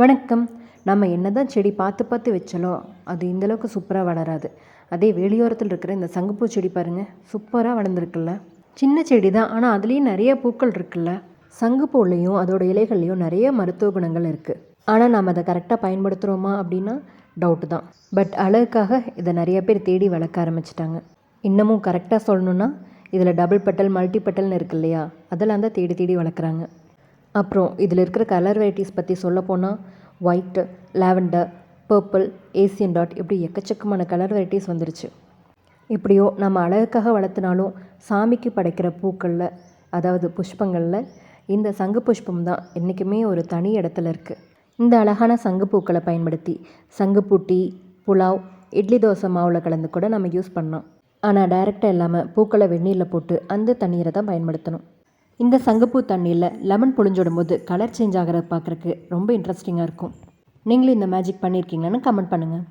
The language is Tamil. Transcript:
வணக்கம். நம்ம என்ன தான் செடி பார்த்து பார்த்து வச்சாலும் அது இந்தளவுக்கு சூப்பராக வளராது. அதே வெளியோரத்தில் இருக்கிற இந்த சங்குப்பூ செடி பாருங்கள் சூப்பராக வளர்ந்துருக்குல்ல. சின்ன செடி தான் ஆனால் அதுலேயும் நிறைய பூக்கள் இருக்குல்ல. சங்குப்பூலையும் அதோட இலைகள்லையும் நிறைய மருத்துவ குணங்கள் இருக்குது ஆனால் நம்ம அதை கரெக்டாக பயன்படுத்துகிறோமா அப்படின்னா டவுட்டு தான். பட் அழகுக்காக இதை நிறைய பேர் தேடி வளர்க்க ஆரம்பிச்சிட்டாங்க. இன்னமும் கரெக்டாக சொல்லணுன்னா இதில் டபுள் பட்டல் மல்டி பட்டல்னு இருக்கு இல்லையா? அதெல்லாம் தான் தேடி தேடி வளர்க்குறாங்க. அப்புறம் இதில் இருக்கிற கலர் வெரைட்டிஸ் பற்றி சொல்லப்போனால் white lavender purple Asian dot இப்படி எக்கச்சக்கமான கலர் வெரைட்டிஸ் வந்துருச்சு. எப்படியோ நம்ம அழகுக்காக வளர்த்தினாலும் சாமிக்கு படைக்கிற பூக்களில் அதாவது புஷ்பங்களில் இந்த சங்கு புஷ்பம் தான் என்றைக்குமே ஒரு தனி இடத்துல இருக்குது இந்த அழகான சங்கு பூக்களை பயன்படுத்தி சங்குப்பூ டீ புலாவ் இட்லி தோசை மாவில் கலந்து கூட நம்ம யூஸ் பண்ணலாம். ஆனால் டைரெக்டாக இல்லாமல் பூக்களை வெந்நீரில் போட்டு அந்த தண்ணீரை தான் பயன்படுத்தணும். இந்த சங்கப்பூ தண்ணியில் லெமன் புழிஞ்சிடும் போது கலர் சேஞ்ச் ஆகிறத பார்க்குறக்கு ரொம்ப இன்ட்ரெஸ்டிங்காக இருக்கும். நீங்களும் இந்த மேஜிக் பண்ணியிருக்கீங்களான்னு கமெண்ட் பண்ணுங்கள்